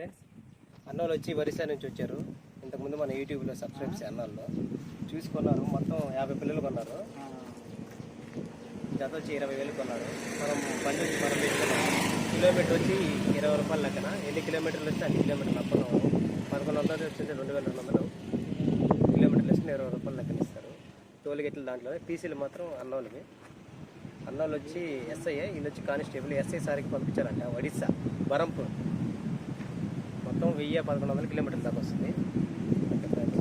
Friends అన్నోళ్ళు వచ్చి ఒరిస్సా నుంచి వచ్చారు. ఇంతకుముందు మన యూట్యూబ్లో సబ్స్క్రైబ్ అన్నాళ్ళు. చూసుకున్నారు మొత్తం యాభై పిల్లలు కొన్నారు. జత వచ్చి ఇరవై వేలు కొన్నారు. మనం బండి వచ్చి మనం పెట్టుకున్నాం. కిలోమీటర్ వచ్చి ఇరవై రూపాయల లెక్కన. ఎన్ని కిలోమీటర్లు వస్తే అన్ని కిలోమీటర్లు అప్పన్నాము పదకొండు వందలు వచ్చేసి రెండు వేల రెండు వందలు. కిలోమీటర్లు వస్తే ఇరవై రూపాయల లెక్కన ఇస్తారు. టోల్ గేట్లు దాంట్లో పీసీలు మాత్రం అన్నోళ్ళవి. అన్నోళ్ళు వచ్చి ఎస్ఐఏ వీళ్ళు వచ్చి కానిస్టేబుల్ ఎస్ఐ సారికి పంపించారంట ఒడిస్సా బరంపూర్. మొత్తం వెయ్యి పదకొండు వందల కిలోమీటర్ల దాకా వస్తుంది. Okay friends.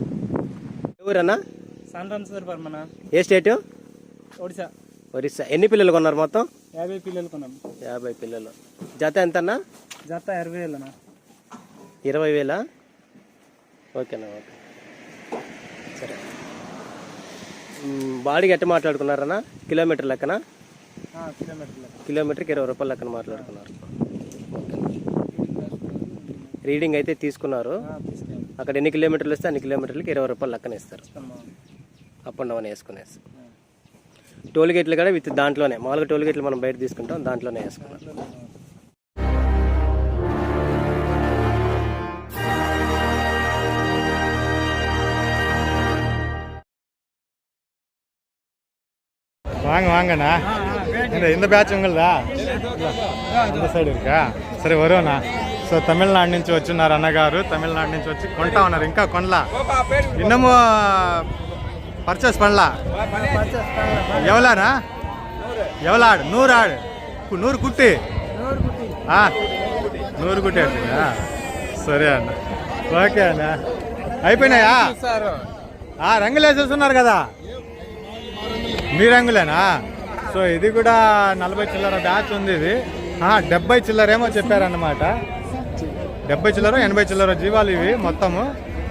ఏ ఊరన్నా? సాండ్రామ్ సార్ పర్మన ఏ స్టేటు? ఒడిశా. ఒరిస్సా. ఎన్ని పిల్లలు కొన్నారు మొత్తం? యాభై పిల్లలు కొన్నాం. యాభై పిల్లలు. జత ఎంతన్నా? జత ఇరవై వేలనా ఇరవై వేలా? ఓకేనా ఓకే. సరే. బాడీకి ఎట్ట మాట్లాడుకున్నారన్నా? కిలోమీటర్ లెక్కన? కిలోమీటర్లు కిలోమీటర్కి ఇరవై రూపాయల లెక్కన మాట్లాడుకున్నారు. రీడింగ్ అయితే తీసుకున్నారు అక్కడ ఎన్ని కిలోమీటర్లు వస్తే అన్ని కిలోమీటర్లకి ఇరవై రూపాయలు లెక్కన ఇస్తారు అప్ అండ్ డౌన్ వేసుకునేసి టోల్ గేట్లు కూడా విత్ దాంట్లోనే మామూలుగా టోల్ గేట్లు మనం బయట తీసుకుంటాం దాంట్లోనే వేసుకున్నాం வாங்க வாங்கண்ணா இந்த இந்த பேட்ச் உங்களதா இந்த சைடு இருக்கா சரி வருவோண்ணா సో తమిళనాడు నుంచి వచ్చిన్నారు అన్నగారు. తమిళనాడు నుంచి వచ్చి కొంటా ఉన్నారు. ఇంకా కొనలా ఇన్నము పర్చేస్ పడలా. ఎవలానా ఎవలాడు? నూరు ఆడు నూరు కుట్టి. నూరు కుట్టి అంటున్నా సరే అన్న. ఓకే అన్న. అయిపోయినాయా? ఆ, రంగులు వేసేస్తున్నారు కదా. మీ రంగులేనా? సో ఇది కూడా నలభై చిల్లర బ్యాచ్ ఉంది ఇది. డెబ్బై చిల్లరేమో చెప్పారన్నమాట. డెబ్బై చిల్లర ఎనభై చిల్లర జీవాలు ఇవి మొత్తము.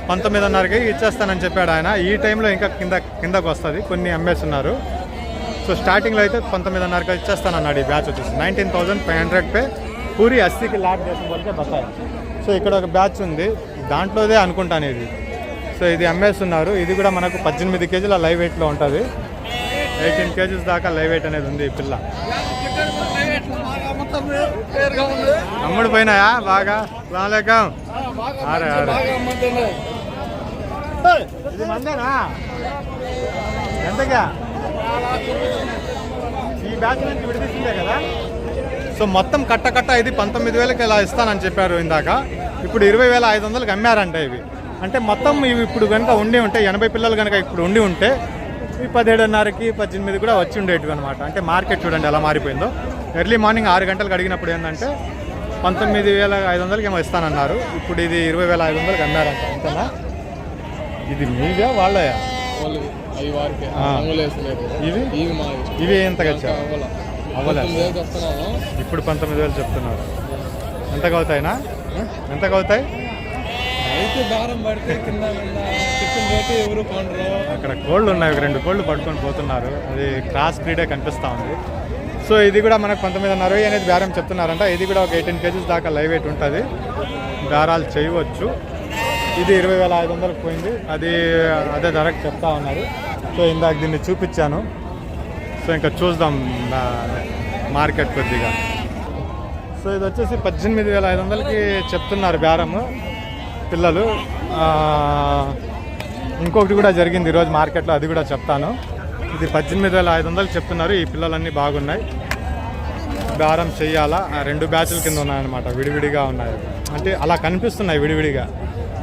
పంతొమ్మిదిన్నరకి ఇచ్చేస్తానని చెప్పాడు ఆయన. ఈ టైంలో ఇంకా కింద కిందకు వస్తుంది. కొన్ని అమ్మేస్తున్నారు సో స్టార్టింగ్లో అయితే పంతొమ్మిదిన్నరకి ఇచ్చేస్తానన్నాడు ఈ బ్యాచ్ వచ్చేసి. Nineteen thousand five hundred pay పూరి అస్సీకి లాట్ చేసిన వరకే బతాయి సో ఇక్కడ ఒక బ్యాచ్ ఉంది. దాంట్లోదే అనుకుంటాను ఇది. సో ఇది అమ్మేస్తున్నారు ఇది కూడా మనకు పద్దెనిమిది కేజీల లైవ్ వెయిట్లో ఉంటుంది. ఎయిటీన్ కేజీస్ దాకా లైవ్ వెయిట్ అనేది ఉంది ఈ పిల్ల. అమ్ముడు పోయినాయా? బాగా? రాలేకం అరే అరే ఇది మందేనా? ఎంతగా? ఈ బ్యాచ్ నుంచి విడిదిస్తుందే కదా? సో మొత్తం కట్ట కట్ట ఇది పంతొమ్మిది వేలకి ఇలా ఇస్తానని చెప్పారు ఇందాక. ఇప్పుడు ఇరవై వేల ఐదు వందలకి అమ్మారంట ఇవి. అంటే మొత్తం ఇవి ఇప్పుడు కనుక ఉండి ఉంటే ఎనభై పిల్లలు కనుక ఇప్పుడు ఉండి ఉంటే ఈ పదిహేడున్నరకి పద్దెనిమిది కూడా వచ్చి ఉండేటివి అనమాట అంటే మార్కెట్ చూడండి ఎలా మారిపోయిందో. ఎర్లీ మార్నింగ్ ఆరు గంటలకు అడిగినప్పుడు ఏంటంటే పంతొమ్మిది వేల ఐదు వందలకి ఏమో ఇస్తానన్నారు. ఇప్పుడు ఇది ఇరవై వేల ఐదు వందలకి అమ్మారంట అంతేనా? ఇది మీదే వాళ్ళయా? ఇవి? ఇవి వేలు చెప్తున్నాను. ఇప్పుడు పంతొమ్మిది వేలు చెప్తున్నారు. ఎంతకు అవుతాయినా ఎంతకు అవుతాయి అక్కడ కోళ్ళు ఉన్నాయి రెండు కోళ్ళు పట్టుకొని పోతున్నారు. అది క్రాస్ బ్రీడే కనిపిస్తూ ఉంది. సో ఇది కూడా మనకు పంతొమ్మిదిన్నర వెయ్యి అనేది బేరం చెప్తున్నారంట. ఇది కూడా ఒక ఎయిటీన్ కేజీస్ దాకా లైవ్ వెయిట్ ఉంటుంది. బేరాలు చేయవచ్చు. ఇది ఇరవై వేల ఐదు వందలకు పోయింది. అది అదే ధరకు చెప్తా ఉన్నారు. సో ఇందాక దీన్ని చూపించాను. సో ఇంకా చూద్దాం మార్కెట్ కొద్దిగా. సో ఇది వచ్చేసి పద్దెనిమిది వేల ఐదు వందలకి చెప్తున్నారు బేరము పిల్లలు. ఇంకొకటి కూడా జరిగింది ఈరోజు మార్కెట్లో అది కూడా చెప్తాను. ఇది పద్దెనిమిది వేల ఐదు వందలు చెప్తున్నారు. ఈ పిల్లలన్నీ బాగున్నాయి. బేరం చెయ్యాలా రెండు బ్యాచ్ల కింద ఉన్నాయన్నమాట. విడివిడిగా ఉన్నాయి. అంటే అలా కనిపిస్తున్నాయి విడివిడిగా.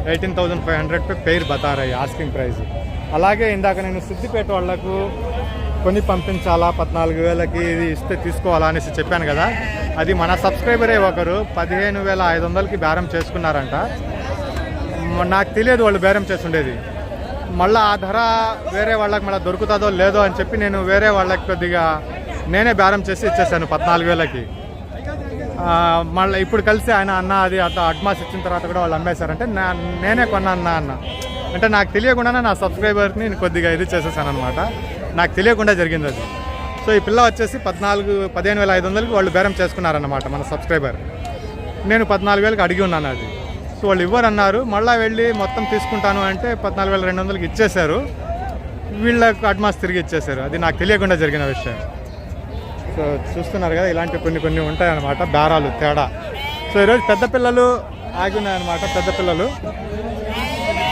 Eighteen thousand five hundred per pair బతారాయి asking price అలాగే ఇందాక నేను సిద్దిపేట వాళ్ళకు కొని పంపించాలా? పద్నాలుగు వేలకి ఇది ఇస్తే తీసుకోవాలా అనేసి చెప్పాను కదా. అది మన సబ్స్క్రైబరే ఒకరు. పదిహేను వేల ఐదు వందలకి బేరం చేసుకున్నారంట. నాకు తెలియదు వాళ్ళు బేరం చేస్తుండేది మళ్ళీ ఆ ధర వేరే వాళ్ళకి మళ్ళీ దొరుకుతుందో లేదో అని చెప్పి నేను వేరే వాళ్ళకి కొద్దిగా నేనే బేరం చేసి ఇచ్చేసాను పద్నాలుగు వేలకి. మళ్ళీ ఇప్పుడు కలిసి ఆయన అన్న అది అట్లా అడ్మాస్ ఇచ్చిన తర్వాత కూడా వాళ్ళు అమ్మేశారంటే నా నేనే కొన్నా అన్న. అన్న అంటే నాకు తెలియకుండానే నా సబ్స్క్రైబర్ని నేను కొద్దిగా ఇది చేసేసాను అనమాట నాకు తెలియకుండా జరిగింది అది. సో ఈ పిల్ల వచ్చేసి పద్నాలుగు పదిహేను వేల ఐదు వందలకి వాళ్ళు బేరం చేసుకున్నారన్నమాట మన సబ్స్క్రైబర్. నేను పద్నాలుగు వేలకు అడిగి ఉన్నాను అది. సో వాళ్ళు ఇవ్వరన్నారు. మళ్ళీ వెళ్ళి మొత్తం తీసుకుంటాను అంటే పద్నాలుగు వేల రెండు వందలకి ఇచ్చేశారు. వీళ్ళకు అడ్వాన్స్ తిరిగి ఇచ్చేశారు. అది నాకు తెలియకుండా జరిగిన విషయం. సో చూస్తున్నారు కదా ఇలాంటి కొన్ని కొన్ని ఉంటాయన్నమాట. బేరాలు తేడా. సో ఈరోజు పెద్ద పిల్లలు ఆగి పెద్ద పిల్లలు.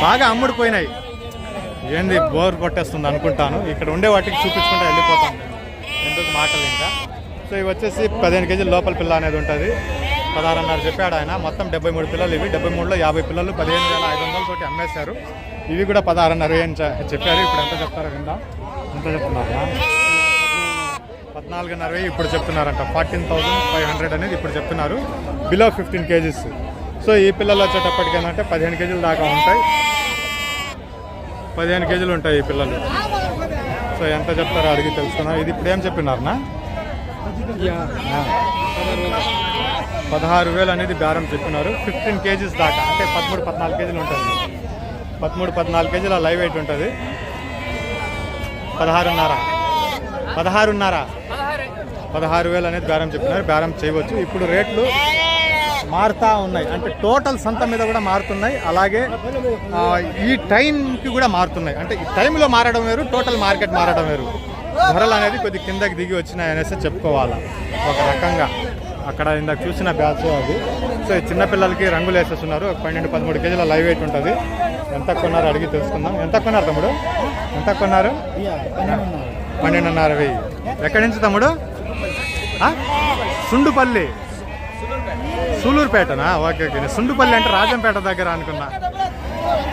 బాగా అమ్ముడుపోయినాయి. ఏంది బోర్ కొట్టేస్తుంది అనుకుంటాను. ఇక్కడ ఉండే వాటికి చూపించుకుంటూ వెళ్ళిపోతాం ఎందుకు మాటలు ఇంకా? సో ఇవి వచ్చేసి పదిహేను కేజీల లోపల పిల్ల అనేది ఉంటుంది. పదహారున్నర చెప్పాడు ఆయన. మొత్తం డెబ్బై మూడు పిల్లలు ఇవి. డెబ్బై మూడులో యాభై పిల్లలు పదిహేను వేల ఐదు వందల తోటి అమ్మేశారు. ఇవి కూడా పదహారున్నర అని చెప్పారు? ఇప్పుడు ఎంత చెప్తారో విందా. ఎంత చెప్తున్నారా? పద్నాలుగున్నర ఇప్పుడు చెప్తున్నారంట. ఫార్టీన్ థౌసండ్ ఫైవ్ హండ్రెడ్ అనేది ఇప్పుడు చెప్తున్నారు. Below fifteen kgs. సో ఈ పిల్లలు వచ్చేటప్పటికి ఏంటంటే పదిహేను కేజీల దాకా ఉంటాయి. పదిహేను కేజీలు ఉంటాయి ఈ పిల్లలు. సో ఎంత చెప్తారో అడిగి తెలుసుకున్నాం ఇది ఇప్పుడు ఏం చెప్పినారనా? పదహారు వేలు అనేది బేరం చెప్పినారు ఫిఫ్టీన్ కేజీస్ దాకా అంటే పదమూడు పద్నాలుగు కేజీలు ఉంటుంది. పదమూడు పద్నాలుగు కేజీల లైవ్ వెయిట్ ఉంటుంది. పదహారున్నర. పదహారున్నర. పదహారు వేలు అనేది బేరం చెప్పినారు బేరం చేయవచ్చు. ఇప్పుడు రేట్లు మారుతా ఉన్నాయి. అంటే టోటల్ సంత మీద కూడా మారుతున్నాయి. అలాగే ఈ టైంకి కూడా మారుతున్నాయి. అంటే ఈ టైంలో మారడం వేరు టోటల్ మార్కెట్ మారడం వేరు. ధరలు అనేది కొద్ది కిందకి దిగి వచ్చినాయి అనేసి చెప్పుకోవాలి. ఒక రకంగా. అక్కడ ఇందాక చూసిన బ్యాచ్ అది. సో చిన్నపిల్లలకి రంగులు వేసేస్తున్నారు. ఒక పన్నెండు పదమూడు కేజీల లైవ్ వెయిట్ ఉంటుంది. ఎంత కొన్నారు అడిగి తెలుసుకుందాం. ఎంత కొన్నారు తమ్ముడు? ఎంత కొన్నారు? పన్నెండున్నర వెయ్యి. ఎక్కడి నుంచి తమ్ముడు? సుండుపల్లి. సూలూరుపేటనా? Okay okay. నేను సుండుపల్లి అంటే రాజంపేట దగ్గర అనుకున్నా.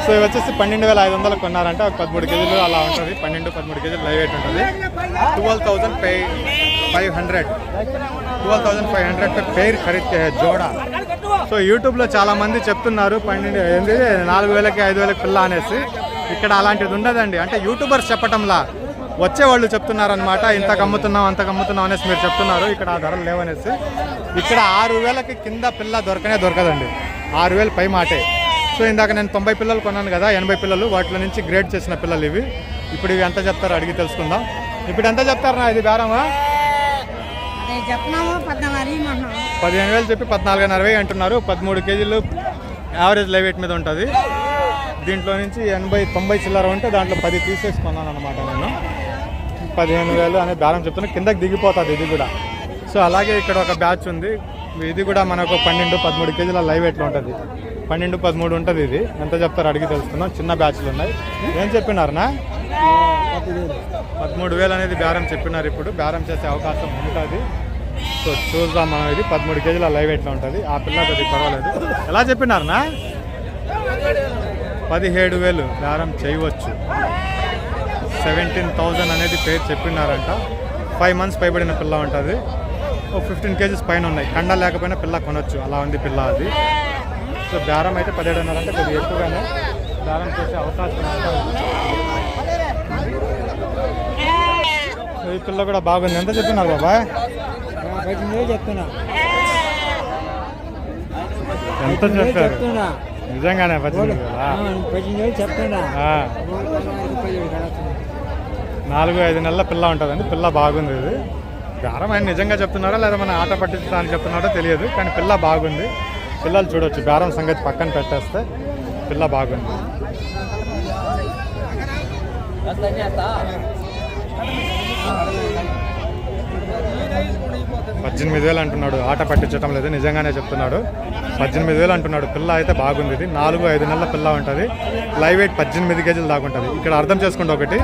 సో ఇవి వచ్చేసి పన్నెండు వేల ఐదు వందలు కొన్నారంటే. ఒక పదమూడు కేజీలు అలా ఉంటుంది. పన్నెండు పదమూడు కేజీలు లైవ్ వెయిట్ ఉంటుంది. Twelve thousand pay five hundred twelve thousand five hundred pair ఖరీదు జోడా. సో యూట్యూబ్లో చాలామంది చెప్తున్నారు పన్నెండు ఏంది నాలుగు వేలకి ఐదు వేలకి పిల్ల అనేసి. ఇక్కడ అలాంటిది ఉండదండి. అంటే యూట్యూబర్స్ చెప్పటంలా వచ్చేవాళ్ళు చెప్తున్నారనమాట ఇంత కమ్ముతున్నాం అంత కమ్ముతున్నాం అనేసి మీరు చెప్తున్నారు. ఇక్కడ ఆ ధరలు లేవనేసి ఇక్కడ ఆరు వేలకి కింద పిల్ల దొరకనే దొరకదండి. ఆరు వేలు పై మాటే. సో ఇందాక నేను తొంభై పిల్లలు కొన్నాను కదా ఎనభై పిల్లలు వాటిలో నుంచి గ్రేడ్ చేసిన పిల్లలు ఇవి. ఇప్పుడు ఇవి ఎంత చెప్తారో అడిగి తెలుసుకుందాం. ఇప్పుడు ఎంత చెప్తారా ఇది బేరమా చెప్తున్నాము పదిహేను వేలు చెప్పి పద్నాలుగున్నర వెయ్యి అంటున్నారు. పదమూడు కేజీలు యావరేజ్ లైవ్ వెయిట్ మీద ఉంటుంది. దీంట్లో నుంచి ఎనభై తొంభై చిల్లర ఉంటే దాంట్లో పది తీసేసుకున్నాను అనమాట నేను. పదిహేను వేలు అనే దారం చెప్తున్నా. కిందకి దిగిపోతుంది ఇది కూడా. సో అలాగే ఇక్కడ ఒక బ్యాచ్ ఉంది. ఇది కూడా మనకు పన్నెండు పదమూడు కేజీల లైవ్ ఎట్లా ఉంటుంది. పన్నెండు పదమూడు ఉంటుంది ఇది. ఎంత చెప్తారు అడిగి తెలుసుకుందాం. చిన్న బ్యాచ్లు ఉన్నాయి. ఏం చెప్పినారనా? పదమూడు వేలు అనేది బేరం చెప్పినారు ఇప్పుడు. బేరం చేసే అవకాశం ఉంటుంది. సో చూద్దాం మనం ఇది పదమూడు కేజీల లైవ్ ఎట్లా ఉంటుంది? ఆ పిల్ల కొద్దిగా పర్వాలేదు. ఎలా చెప్పినారనా? పదిహేడు వేలు దారం చేయవచ్చు. సెవెంటీన్ థౌజండ్ అనేది పేరు చెప్పినారంట. ఫైవ్ మంత్స్ పైబడిన పిల్ల ఉంటుంది. ఓ ఫిఫ్టీన్ కేజీస్ పైన ఉన్నాయి. కండ లేకపోయినా పిల్ల కొనొచ్చు. అలా ఉంది పిల్ల అది. సో దారం అయితే పదిహేడున్నర అంటే కొద్దిగా ఎక్కువగానే దారం చేసే అవకాశం సో ఈ పిల్ల కూడా బాగుంది. ఎంత చెప్పినారు బాబా ఎంత చెప్పారు? నిజంగానే పద్దెనిమిది వేలా? చెప్తున్నా. నాలుగు ఐదు నెలల పిల్ల ఉంటుందండి. పిల్ల బాగుంది ఇది. బేరం ఆయన నిజంగా చెప్తున్నారా లేదా మన ఆట పట్టించడానికి చెప్తున్నారో తెలియదు కానీ పిల్ల బాగుంది. పిల్లలు చూడొచ్చు. బేరం సంగతి పక్కన పెట్టేస్తే పిల్ల బాగుంది. పద్దెనిమిది వేలు అంటున్నాడు. ఆట పట్టించడం లేదు. నిజంగానే చెప్తున్నాడు. పద్దెనిమిది వేలు అంటున్నాడు. పిల్ల అయితే బాగుంది ఇది. నాలుగు ఐదు నెలల పిల్ల ఉంటుంది. లైవ్ వెయిట్ పద్దెనిమిది కేజీలు దాకుంటుంది. ఇక్కడ అర్థం చేసుకోండి ఒకటి.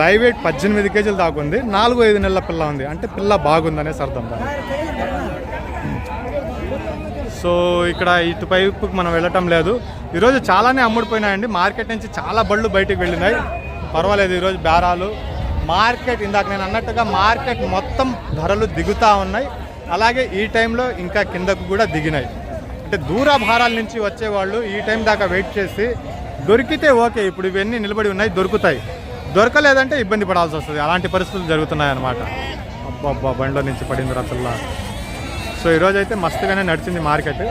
లైవ్ వెయిట్ పద్దెనిమిది కేజీలు దాకుంది. నాలుగు ఐదు నెలల పిల్ల ఉంది. అంటే పిల్ల బాగుందనేసి అర్థం దానికి. సో ఇక్కడ ఇటువైపుకి మనం వెళ్ళటం లేదు. ఈరోజు చాలానే అమ్ముడిపోయినాయండి. మార్కెట్ నుంచి చాలా బళ్ళు బయటికి వెళ్ళినాయి. పర్వాలేదు. ఈరోజు బేరాలు మార్కెట్ ఇందాక నేను అన్నట్టుగా మార్కెట్ మొత్తం ధరలు దిగుతూ ఉన్నాయి. అలాగే ఈ టైంలో ఇంకా కిందకు కూడా దిగినాయి. అంటే దూర భారాల నుంచి వచ్చేవాళ్ళు ఈ టైం దాకా వెయిట్ చేసి దొరికితే ఓకే ఇప్పుడు ఇవన్నీ నిలబడి ఉన్నాయి దొరుకుతాయి. దొరకలేదంటే ఇబ్బంది పడాల్సి వస్తుంది. అలాంటి పరిస్థితులు జరుగుతున్నాయి అన్నమాట అబ్బా బండిలో నుంచి పడింది రసల్లా సో ఈరోజు అయితే మస్తుగానే నడిచింది మార్కెట్.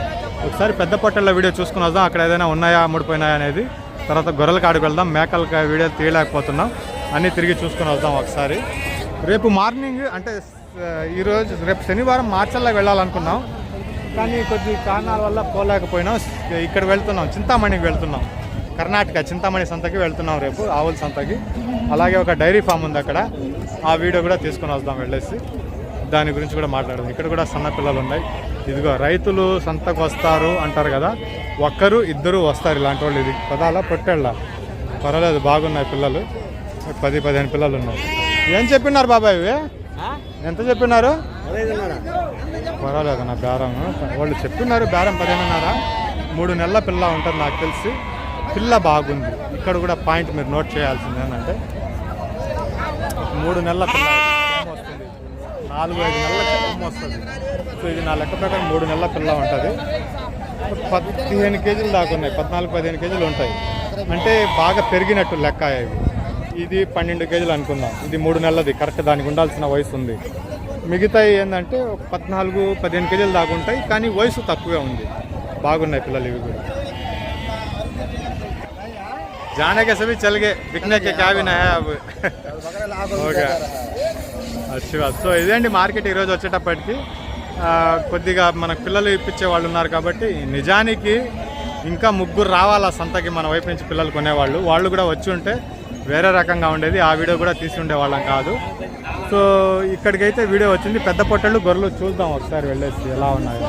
ఒకసారి పెద్ద పొట్టల్లో వీడియో చూసుకుని వద్దాం. అక్కడ ఏదైనా ఉన్నాయా అమ్ముడిపోయినాయా అనేది. తర్వాత గొర్రెల కాడికి వెళ్దాం. మేకలకి వీడియో తీయలేకపోతున్నాం. అన్నీ తిరిగి చూసుకుని వద్దాం ఒకసారి. రేపు మార్నింగ్ అంటే ఈరోజు రేపు శనివారం మార్చల్లా వెళ్ళాలనుకున్నాం. కానీ కొద్ది కారణాల వల్ల పోలేకపోయినాం. ఇక్కడ వెళ్తున్నాం చింతామణికి వెళ్తున్నాం. కర్ణాటక చింతామణి సంతకి వెళ్తున్నాం రేపు ఆవుల సంతకి. అలాగే ఒక డైరీ ఫామ్ ఉంది అక్కడ. ఆ వీడియో కూడా తీసుకుని వద్దాం వెళ్ళేసి. దాని గురించి కూడా మాట్లాడదు. ఇక్కడ కూడా సన్న పిల్లలు ఉన్నాయి. ఇదిగో రైతులు సంతకు వస్తారు అంటారు కదా. ఒక్కరు ఇద్దరు వస్తారు ఇలాంటి వాళ్ళు ఇది. పదాల పొట్టేళ్ళ? పర్వాలేదు బాగున్నాయి పిల్లలు. పది పదిహేను పిల్లలు ఉన్నాయి ఏం చెప్పినారు బాబాయ్ ఇవి? ఎంత చెప్పినారు? పర్వాలేదు నా బేరం. వాళ్ళు చెప్తున్నారు బేరం పదిహేనున్నారా. మూడు నెలల పిల్ల ఉంటుంది నాకు తెలిసి. పిల్ల బాగుంది. ఇక్కడ కూడా పాయింట్ మీరు నోట్ చేయాల్సింది ఏంటంటే మూడు నెలల పిల్ల వస్తుంది. నాలుగు ఐదు నెలల కొమ్ము వస్తుంది. సో ఇది నా లెక్క ప్రకారం మూడు నెలల పిల్ల ఉంటుంది. పదిహేను కేజీలు దాకా ఉన్నాయి. పద్నాలుగు పదిహేను కేజీలు ఉంటాయి. అంటే బాగా పెరిగినట్టు లెక్క ఇవి ఇది పన్నెండు కేజీలు అనుకుందాం ఇది మూడు నెలలది కరెక్ట్ దానికి ఉండాల్సిన వయసు ఉంది మిగతాయి ఏంటంటే ఒక పద్నాలుగు పదిహేను కేజీలు దాకా ఉంటాయి కానీ వయసు తక్కువే ఉంది బాగున్నాయి పిల్లలు ఇవి కూడా जाने के सभी चल गए बिकने के क्या भी नया अब ఓకే అచ్చా సో ఇదేండి మార్కెట్ ఈరోజు వచ్చేటప్పటికి ఆ, కొద్దిగా మనకు పిల్లలు ఇప్పించే వాళ్ళు ఉన్నారు కాబట్టి నిజానికి ఇంకా ముగ్గురు రావాలా సంతకి మన వైపు నుంచి పిల్లలు కొనేవాళ్ళు వాళ్ళు కూడా వచ్చి ఉంటే వేరే రకంగా ఉండేది. ఆ వీడియో కూడా తీసి ఉండేవాళ్ళం కాదు. సో ఇక్కడికైతే వీడియో వచ్చింది. పెద్ద పొట్టళ్ళు గొర్రెలు చూద్దాం ఒకసారి వెళ్ళేసి ఎలా ఉన్నాయో.